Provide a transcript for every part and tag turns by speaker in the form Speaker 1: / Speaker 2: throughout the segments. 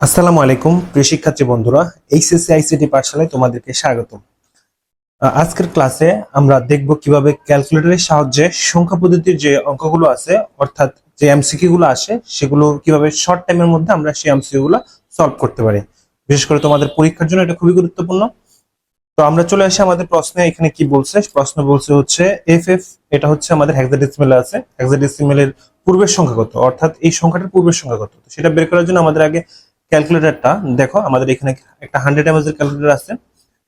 Speaker 1: আসসালামু আলাইকুম, প্রিয় শিক্ষার্থী বন্ধুরা, এইচএসসি আইসিটি পাঠশালায় তোমাদেরকে স্বাগত আজকের ক্লাসে আমরা দেখব কীভাবে ক্যালকুলেটরের সাহায্যে সংখ্যা পদ্ধতির যে অঙ্কগুলো আছে, অর্থাৎ যে এমসিকিউ গুলো আসে, সেগুলো কীভাবে শর্ট টাইমের মধ্যে আমরা সেই এমসিকিউ গুলো সলভ করতে পারি। বিশেষ করে তোমাদের পরীক্ষার জন্য এটা খুবই গুরুত্বপূর্ণ। তো আমরা চলে আসি আমাদের প্রশ্নে, এখানে কি বলছে? প্রশ্ন বলছে হচ্ছে এফ এফ এটা হচ্ছে আমাদের হেক্সাডেসিমেলে আছে। হেক্সাডেসিমেলের পূর্বের সংখ্যা কত? অর্থাৎ এই সংখ্যাটার পূর্বের সংখ্যা কত? সেটা বের করার জন্য আমাদের আগে ক্যালকুলেটরটা, দেখো আমাদের এখানে একটা হান্ড্রেড এমএস এর ক্যালকুলেটর আছে।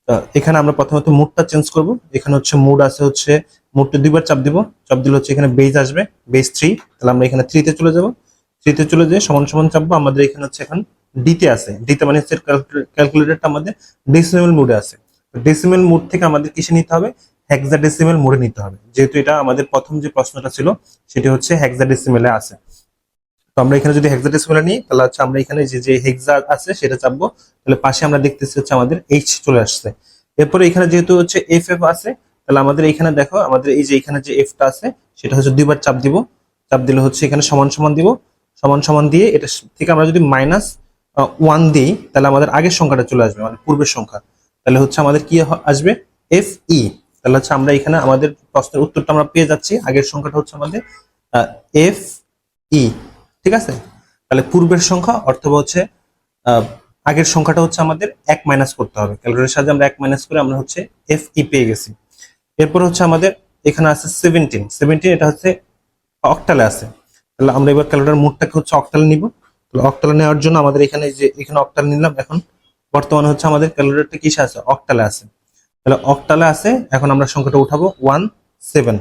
Speaker 1: তো এখানে আমরা প্রথমত মুডটা চেঞ্জ করব। এখানে হচ্ছে মুড আছে হচ্ছে, মুডটা দুইবার চাপ দিব। চাপ দিলে হচ্ছে এখানে বেজ আসবে বেজ থ্রি তাহলে আমরা এখানে থ্রিতে চলে যাব। থ্রিতে চলে যেয়ে সমান সমান চাপবো। আমাদের এখানে হচ্ছে এখন ডিতে আছে। ডিতে মানে হচ্ছে ক্যালকুলেটরটা আমাদের ডেসিমেল মুডে আছে। ডেসিমেল মুড থেকে আমাদের কিসে নিতে হবে? হেক্সাডেসিমেল মোডে নিতে হবে। যেহেতু এটা আমাদের প্রথম যে প্রশ্নটা ছিল, সেটি হচ্ছে হেক্সাডেসিমেলে আছে। আমরা এখানে যদি হেক্সাডেসিমেলে নিই, তাহলে হচ্ছে আমরা এখানে যে যে হেক্সা আছে সেটা চাপবো। তাহলে পাশে আমরা দেখতেছি হচ্ছে আমাদের এইচ চলে আসছে। এরপরে এখানে যেহেতু হচ্ছে এফ এফ আছে, তাহলে আমাদের এখানে দেখো, আমাদের এই যে এখানে যে এফটা আছে, সেটা হচ্ছে দুইবার চাপ দিব। চাপ দিলে হচ্ছে এখানে সমান সমান দিব। সমান সমান দিয়ে এটা থেকে আমরা যদি মাইনাস ওয়ান দিই, তাহলে আমাদের আগের সংখ্যাটা চলে আসবে মানে পূর্বের সংখ্যা। তাহলে হচ্ছে আমাদের কি আসবে? এফ ই তাহলে হচ্ছে আমরা এখানে আমাদের প্রশ্নের উত্তরটা আমরা পেয়ে যাচ্ছি। আগের সংখ্যাটা হচ্ছে আমাদের এফ ই ঠিক আছে? তাহলে পূর্বের সংখ্যা অথবা হচ্ছে আগের সংখ্যাটা হচ্ছে আমাদের এক মাইনাস করতে হবে। ক্যালকুলেটরের সাহায্যে আমরা এক মাইনাস করে আমরা হচ্ছে এফ ই পেয়ে গেছি। এরপর হচ্ছে আমাদের এখানে আছে সেভেন্টিন সেভেন্টিন এটা হচ্ছে অক্টালে আছে। তাহলে আমরা এবার ক্যালকুলেটর মুডটাকে হচ্ছে অক্টালে নিব। তাহলে অক্টালে নেওয়ার জন্য আমাদের এখানে যে, এখানে অক্টাল নিলাম, এখন বর্তমানে হচ্ছে আমাদের ক্যালকুলেটরটা কিসে আছে? অক্টালে আছে। তাহলে অক্টালে আছে, এখন আমরা সংখ্যাটা উঠাবো ওয়ান সেভেন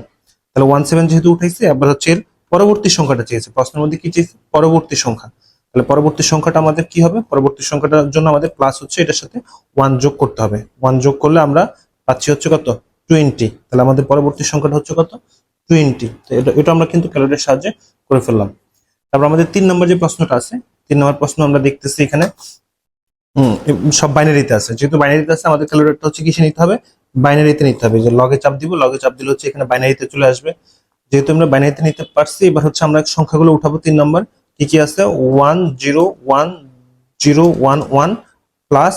Speaker 1: তাহলে ওয়ান সেভেন যেহেতু উঠাইছি, এবার হচ্ছে এর পরবর্তী সংখ্যাটা চেয়েছে। প্রশ্নের মধ্যে কি চেয়েছে? পরবর্তী সংখ্যা। তাহলে পরবর্তী সংখ্যাটা আমাদের কি হবে? পরবর্তী সংখ্যাটার জন্য আমাদের প্লাস হচ্ছে, এটার সাথে ওয়ান যোগ করতে হবে। ওয়ান যোগ করলে আমরা পাচ্ছি হচ্ছে কত? টোয়েন্টি তাহলে আমাদের পরবর্তী সংখ্যাটা হচ্ছে কত? টোয়েন্টি তো এটা এটা আমরা কিন্তু ক্যালকুলেটরের সাহায্যে করে ফেললাম। তারপর আমাদের তিন নম্বর যে প্রশ্নটা আছে, তিন নম্বর প্রশ্ন আমরা দেখতেছি এখানে, হুম সব বাইনারিতে আছে। যেহেতু বাইনারিতে আছে, আমাদের ক্যালকুলেটরটা হচ্ছে কিসে নিতে হবে? বাইনারিতে নিতে হবে। যে লগে চাপ দিব লগে চাপ দিলে হচ্ছে এখানে বাইনারিতে চলে আসবে। যেহেতু আমরা বাইনারিতে নিতে পারছি, এবার হচ্ছে আমরা সংখ্যাগুলো উঠাবো তিন নম্বর। কি কি আছে? One zero one zero one one plus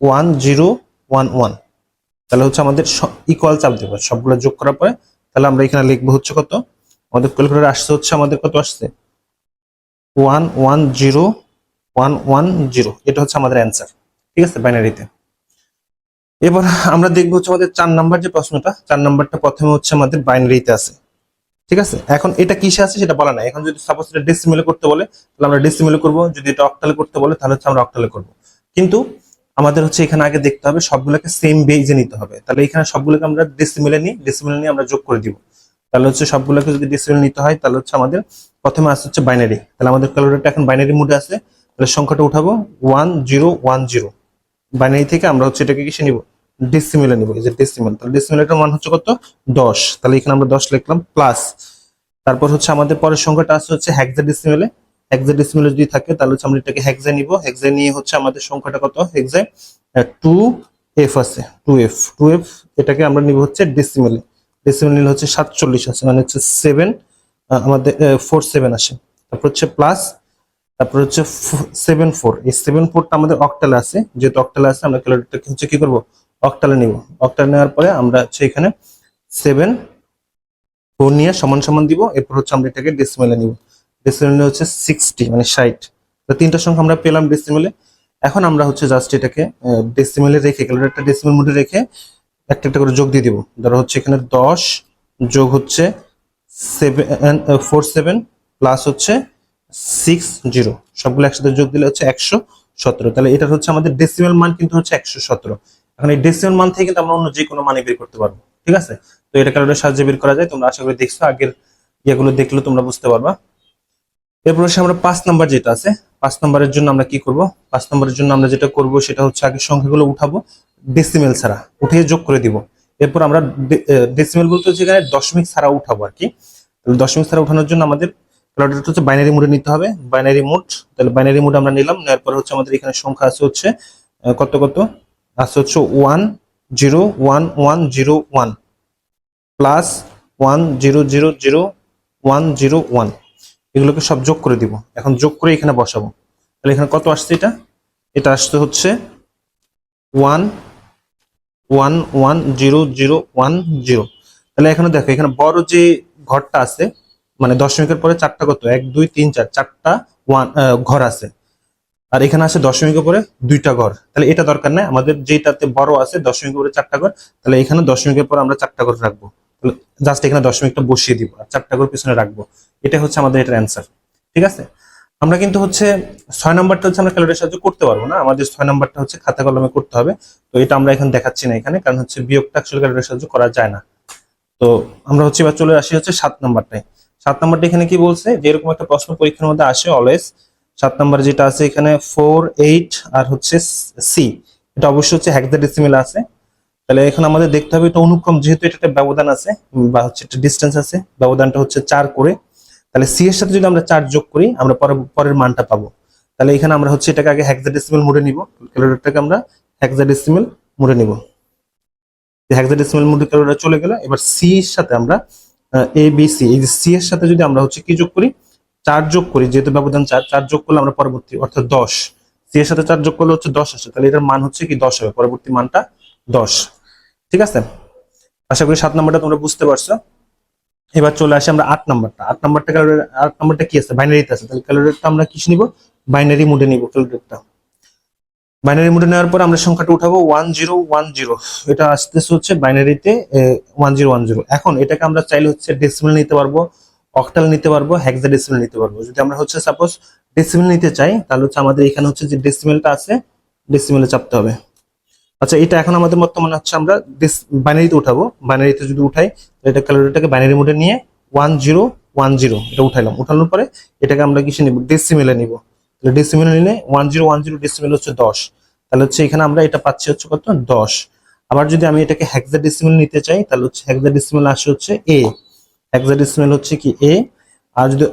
Speaker 1: one zero one one তাহলে হচ্ছে আমাদের ইকুয়াল চাপ দেবো। সবগুলো যোগ করার পরে তাহলে আমরা এখানে লিখব হচ্ছে কত? আমাদের ক্যালকুলেটর আসছে হচ্ছে আমাদের কত আসছে? One one zero one one zero এটা হচ্ছে আমাদের অ্যান্সার ঠিক আছে? বাইনারিতে এবার আমরা দেখব হচ্ছে আমাদের চার নাম্বার যে প্রশ্নটা, চার নাম্বারটা প্রথমে হচ্ছে আমাদের বাইনারিতে আছে। ঠিক আছে? এখন এটা কিসে আছে সেটা বলা নাই। এখন যদি সাপোজ এটা ডেসিমেলে করতে বলে, তাহলে আমরা ডেসিমেলে করব। যদি এটা অক্টালে করতে বলে, তাহলে হচ্ছে আমরা অক্টালে করব। কিন্তু আমাদের হচ্ছে এখানে আগে দেখতে হবে সবগুলোকে সেম বেজে নিতে হবে। তাহলে এখানে সবগুলোকে আমরা ডেসিমেলে নিই ডেসিমেলে নিয়ে আমরা যোগ করে দিব। তাহলে হচ্ছে সবগুলোকে যদি ডেসিমেলে নিতে হয়, তাহলে হচ্ছে আমাদের প্রথমে আসছে হচ্ছে বাইনারি তাহলে আমাদের ক্যালকুলেটরটা এখন বাইনারি মোডে আছে। তাহলে সংখ্যাটা উঠাবো। One zero one zero binary থেকে আমরা হচ্ছে এটাকে কিসে নিব? ডেসিমেলে নিব, এই যে ডেসিমেল তাহলে ডেসিমেলের মান হচ্ছে কত? দশ। তাহলে এখানে আমরা দশ লিখলাম প্লাস তারপর হচ্ছে আমাদের পরের সংখ্যাটা আছে হচ্ছে হেক্সা ডেসিমেলে হেক্সা ডেসিমেলে যদি থাকে, তাহলে হচ্ছে আমরা এটাকে হেক্সা নিব। হেক্সা নিয়ে হচ্ছে আমাদের সংখ্যাটা কত? হেক্সা টু এফ আছে টু এফ টু এফ এটাকে আমরা নিব হচ্ছে ডেসিমেলে ডেসিমেল নিলে হচ্ছে সাতচল্লিশ আছে মানে হচ্ছে সেভেন আমাদের ফোর সেভেন আসে। তারপর হচ্ছে প্লাস তারপর হচ্ছে সেভেন ফোর এই সেভেন ফোরটা আমাদের অক্টালে আছে। যেহেতু অক্টালে আছে, আমরা ক্যালকুলেটরটাকে হচ্ছে কি করব? অক্টালে নিব। অক্টালে নেওয়ার পরে আমরা হচ্ছে এখানে সেভেন ফোর নিয়ে সমান সমান দিব। এরপর হচ্ছে আমরা এটাকে ডেসিমেলে নিব। ডেসিমেলে হচ্ছে সিক্সটি মানে ষাট। তো তিনটা সংখ্যা আমরা পেলাম ডেসিমেলে এখন আমরা হচ্ছে জাস্ট এটাকে ডেসিমেলে রেখে ক্যালকুলেটরটা ডেসিমেল মোডে রেখে একটা একটা করে যোগ দিয়ে দিব। ধরো হচ্ছে এখানে দশ যোগ হচ্ছে সেভেন ফোর সেভেন প্লাস হচ্ছে সিক্স জিরো সবগুলো একসাথে যোগ দিলে হচ্ছে একশো সতেরো। তাহলে এটা হচ্ছে আমাদের ডেসিমেল মান কিন্তু হচ্ছে একশো সতেরো। এখন এই ডেসিমেল মান থেকে কিন্তু আমরা অন্য যে কোনো মানে বের করতে পারব, ঠিক আছে? তো এটা ক্যালকুলেটর সাহায্যে বের করা যায়, তোমরা আশা করি দেখছ, আগের ইয়েগুলো দেখলে তোমরা বুঝতে পারবা। এরপর হচ্ছে আমরা পাঁচ নাম্বার যেটা আছে, পাঁচ নাম্বারের জন্য আমরা কি করব? পাঁচ নাম্বারের জন্য আমরা যেটা করব সেটা হচ্ছে আগে সংখ্যাগুলো উঠাবো ডেসিমেল ছাড়া উঠিয়ে যোগ করে দিব। এরপর আমরা ডেসিমেল বলতে হচ্ছে এখানে দশমিক ছাড়া উঠাবো আর কি। দশমিক ছাড়া উঠানোর জন্য আমাদের ক্যালকুলেটরটা হচ্ছে বাইনারি মোডে নিতে হবে বাইনারি মোড তাহলে বাইনারি মোড আমরা নিলাম, নেওয়ার পর হচ্ছে আমাদের এখানে সংখ্যা আছে হচ্ছে কত কত? আছে হচ্ছে one zero one one zero one plus one zero zero zero one zero one এগুলোকে সব যোগ করে দিব। এখন যোগ করে এখানে বসাবো। তাহলে এখানে কত আসছে এটা? এটা আসতে হচ্ছে one one one zero zero one zero তাহলে এখানে দেখো, এখানে বড় যে ঘরটা আছে মানে দশমিকের পরে চারটা কত? এক, দুই, তিন, চার, চারটা ওয়ান ঘর আছে। আর এখানে আছে দশমিকের পরে দুইটা ঘর। তাহলে এটা দরকার নাই। আমাদের যেটাতে বড় আছে, দশমিক উপরে চারটা ঘর, তাহলে এখানে দশমিকের পর আমরা চারটা ঘর রাখব। জাস্ট এখানে দশমিকটা বসিয়ে দিব আর চারটা ঘর পিছনে রাখব। এটা হচ্ছে আমাদের এটার অ্যান্সার ঠিক আছে? আমরা কিন্তু হচ্ছে ছয় নম্বরটা হচ্ছে আমরা ক্যালকুলেটার সাহায্যে করতে পারব না। আমাদের ছয় নম্বরটা হচ্ছে খাতা কলমে করতে হবে। তো এটা আমরা এখন দেখাচ্ছি না এখানে, কারণ হচ্ছে বিয়োগটা আসলে ক্যালকুলেটার সাহায্য করা যায় না। তো আমরা হচ্ছে এবার চলে আসি হচ্ছে সাত নাম্বারটায়। সাত নম্বরটা এখানে কি বলছে? যে এরকম একটা প্রশ্ন পরীক্ষার মধ্যে আসে অলওয়েজ সাত নাম্বার যেটা আছে এখানে ফোর এইট আর হচ্ছে সি এটা অবশ্যই হচ্ছে হেক্সাডেসিমেল আছে। তাহলে এখানে আমাদের দেখতে হবে এটা অনুক্রম, যেহেতু এটা একটা ব্যবধান আছে বা হচ্ছে একটা ডিস্টেন্স আছে, ব্যবধানটা হচ্ছে চার করে। তাহলে সি এর সাথে যদি আমরা চার যোগ করি, আমরা পরে- পরের মানটা পাবো। তাহলে এখানে আমরা হচ্ছে এটাকে আগে হেক্সাডেসিমেল মোডে নিব। ক্যালকুলেটরটাকে আমরা হেক্সাডেসিমেল মোডে নিব। হেক্সাডেসিমেল মোডে ক্যালকুলেটর চলে গেল, এবার সি এর সাথে আমরা এ বি সি এই যে সি এর সাথে যদি আমরা হচ্ছে কি যোগ করি চার যোগ করি, যেহেতু ব্যবধান চার চার যোগ করলে আমরা পরবর্তী, অর্থাৎ দশ। সি এর সাথে চার যোগ করলে হচ্ছে দশ আসে, তাহলে এটার মান হচ্ছে কি দশ হবে, পরবর্তী মানটা দশ। ঠিক আছে? আশা করি সাত নাম্বারটা তোমরা বুঝতে পারছ। এবার চলে আসি আমরা আট নাম্বারটা। আট নাম্বারটা calculator- আট নাম্বারটা কি আছে? বাইনারিতে আছে, তাহলে ক্যালকুলেটরটা আমরা কিস নিব? বাইনারি মোডে নিব ক্যালকুলেটরটা বাইনারি মোডে নেওয়ার পর আমরা সংখ্যাটা উঠাবো ওয়ান জিরো ওয়ান জিরো এটা আসতেছে হচ্ছে বাইনারিতে ওয়ান জিরো ওয়ান জিরো এখন এটাকে আমরা চাইলে হচ্ছে ডেসিমেল নিতে পারব। অক্টাল নিতে পারব হেক্সা ডেসিমেল নিতে পারব। যদি আমরা হচ্ছে সাপোজ ডেসিমেল নিতে চাই, তাহলে হচ্ছে আমাদের এখানে হচ্ছে যে ডেসিমেলটা আছে ডেসিমেলে চাপতে হবে। আচ্ছা এটা এখন আমাদের বর্তমানে হচ্ছে আমরা বাইনারিতে উঠাবো। বাইনারিতে যদি উঠাই এটা ক্যালোরিটাকে বাইনারি মোডে নিয়ে ওয়ান জিরো ওয়ান জিরো এটা উঠাইলাম। উঠানোর পরে এটাকে আমরা কিসে নিব? ডেসিমেলে নিব। তাহলে ডেসিমেলে নিলে one zero one zero decimal হচ্ছে দশ। তাহলে হচ্ছে এখানে আমরা এটা পাচ্ছি হচ্ছে কত? দশ। আবার যদি আমি এটাকে হেক্সা ডেসিমেল নিতে চাই, তাহলে হচ্ছে হেক্সা ডেসিমেল আসে হচ্ছে এ হেক্সা ডেসিমেল হচ্ছে কি এ আর যদি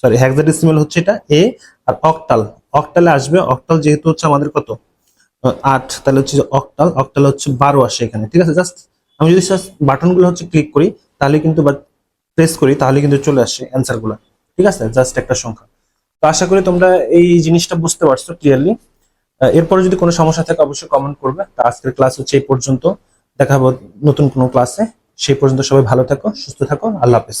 Speaker 1: সরি হেক্সা ডেসিমেল হচ্ছে এটা এ আর অক্টাল অক্টালে আসবে অক্টাল যেহেতু হচ্ছে আমাদের কত? আট, তাহলে হচ্ছে অক্টাল অক্টাল হচ্ছে বারো আসে এখানে, ঠিক আছে? জাস্ট আমি যদি বাটনগুলো হচ্ছে ক্লিক করি, তাহলে কিন্তু বা প্রেস করি, তাহলে কিন্তু চলে আসে অ্যান্সারগুলো, ঠিক আছে? জাস্ট একটা সংখ্যা। তো আশা করি তোমরা এই জিনিসটা বুঝতে পারছ ক্লিয়ারলি এরপরে যদি কোনো সমস্যা থাকে, অবশ্যই কমেন্ট করবে। তা আজকের ক্লাস হচ্ছে এই পর্যন্ত। দেখাবো নতুন কোনো ক্লাসে সেই পর্যন্ত সবাই ভালো থাকো সুস্থ থাকো আল্লাহ হাফেজ।